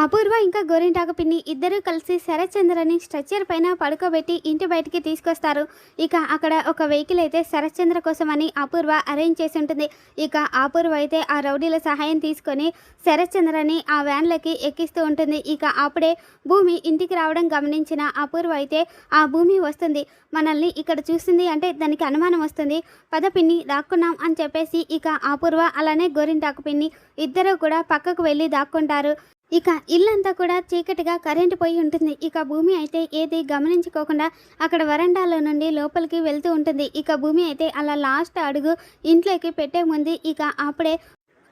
అపూర్వ ఇంకా గోరింటాకు పిన్ని ఇద్దరూ కలిసి శరత్చంద్రని స్ట్రెచ్చర్ పైన పడుకోబెట్టి ఇంటి బయటికి తీసుకొస్తారు. ఇక అక్కడ ఒక వెహికల్ అయితే శరత్చంద్ర కోసమని అపూర్వ అరేంజ్ చేసి ఉంటుంది. ఇక అపూర్వ అయితే ఆ రౌడీల సహాయం తీసుకొని శరత్చంద్రని ఆ వ్యాన్లకి ఎక్కిస్తూ ఉంటుంది. ఇక అప్పుడే భూమి ఇంటికి రావడం గమనించిన అపూర్వ అయితే ఆ భూమి వస్తుంది. మనల్ని ఇక్కడ చూస్తుంది అంటే దానికి అనుమానం వస్తుంది. పద పిన్ని దాక్కున్నాం అని చెప్పేసి ఇక అపూర్వ అలానే గోరింటాకు పిన్ని ఇద్దరు కూడా పక్కకు వెళ్ళి దాక్కుంటారు. ఇక ఇల్లంతా కూడా చీకటిగా కరెంటు పోయి ఉంటుంది. ఇక భూమి అయితే ఏది గమనించుకోకుండా అక్కడ వరండాలో నుండి లోపలికి వెళ్తూ ఉంటుంది. ఇక భూమి అయితే అలా లాస్ట్ అడుగు ఇంట్లోకి పెట్టే ముందు ఇక అప్పుడే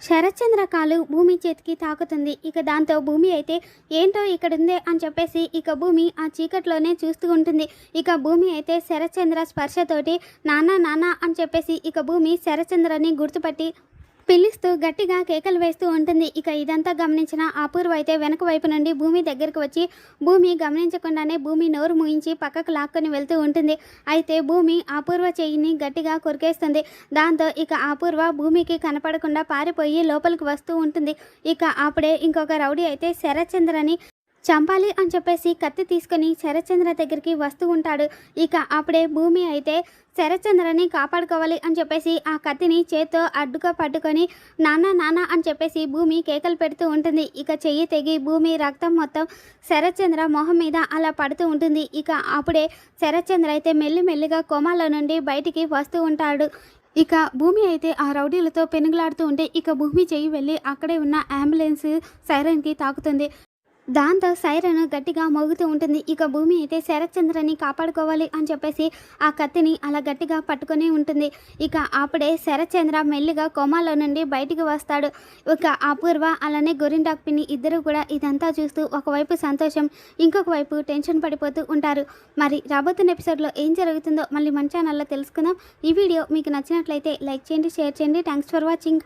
శరత్చంద్ర కాలు భూమి చేతికి తాకుతుంది. ఇక దాంతో భూమి అయితే ఏంటో ఇక్కడ ఉందే అని చెప్పేసి ఇక భూమి ఆ చీకట్లోనే చూస్తూ ఉంటుంది. ఇక భూమి అయితే శరత్చంద్ర స్పర్శతోటి నానా నానా అని చెప్పేసి ఇక భూమి శరత్చంద్రని గుర్తుపట్టి పిలుస్తూ గట్టిగా కేకలు వేస్తూ ఉంటుంది. ఇక ఇదంతా గమనించిన అపూర్వ అయితే వెనక వైపు నుండి భూమి దగ్గరికి వచ్చి భూమి గమనించకుండానే భూమి నోరు ముయించి పక్కకు లాక్కొని వెళ్తూ ఉంటుంది. అయితే భూమి అపూర్వ చెయ్యిని గట్టిగా కొరికేస్తుంది. దాంతో ఇక అపూర్వ భూమికి కనపడకుండా పారిపోయి లోపలికి వస్తూ ఉంటుంది. ఇక అప్పుడే ఇంకొక రౌడీ అయితే శరత్చంద్రని చంపాలి అని చెప్పేసి కత్తి తీసుకొని శరత్చంద్ర దగ్గరికి వస్తూ ఉంటాడు. ఇక అప్పుడే భూమి అయితే శరత్చంద్రని కాపాడుకోవాలి అని చెప్పేసి ఆ కత్తిని చేత్తో అడ్డుగా పట్టుకొని నాన్న నాన్న అని చెప్పేసి భూమి కేకలు పెడుతూ ఉంటుంది. ఇక చెయ్యి తెగి భూమి రక్తం మొత్తం శరత్చంద్ర మొహం మీద అలా పడుతూ ఉంటుంది. ఇక అప్పుడే శరత్చంద్ర అయితే మెల్లిమెల్లిగా కోమాల నుండి బయటికి వస్తూ ఉంటాడు. ఇక భూమి అయితే ఆ రౌడీలతో పెనుగులాడుతూ ఉంటే ఇక భూమి చెయ్యి వెళ్ళి అక్కడే ఉన్న అంబులెన్స్ సైరన్కి తాకుతుంది. దాంతో సైరన్ గట్టిగా మోగుతూ ఉంటుంది. ఇక భూమి అయితే శరత్చంద్రని కాపాడుకోవాలి అని చెప్పేసి ఆ కత్తిని అలా గట్టిగా పట్టుకొని ఉంటుంది. ఇక అప్పుడే శరత్చంద్ర మెల్లిగా కోమాలో నుండి బయటికి వస్తాడు. ఇక అపూర్వ అలానే గొరింటాక్ పిన్ని ఇద్దరు కూడా ఇదంతా చూస్తూ ఒకవైపు సంతోషం ఇంకొక వైపు టెన్షన్ పడిపోతూ ఉంటారు. మరి రాబోతున్న ఎపిసోడ్లో ఏం జరుగుతుందో మళ్ళీ మన ఛానల్లో తెలుసుకుందాం. ఈ వీడియో మీకు నచ్చినట్లయితే లైక్ చేయండి షేర్ చేయండి. Thanks for watching.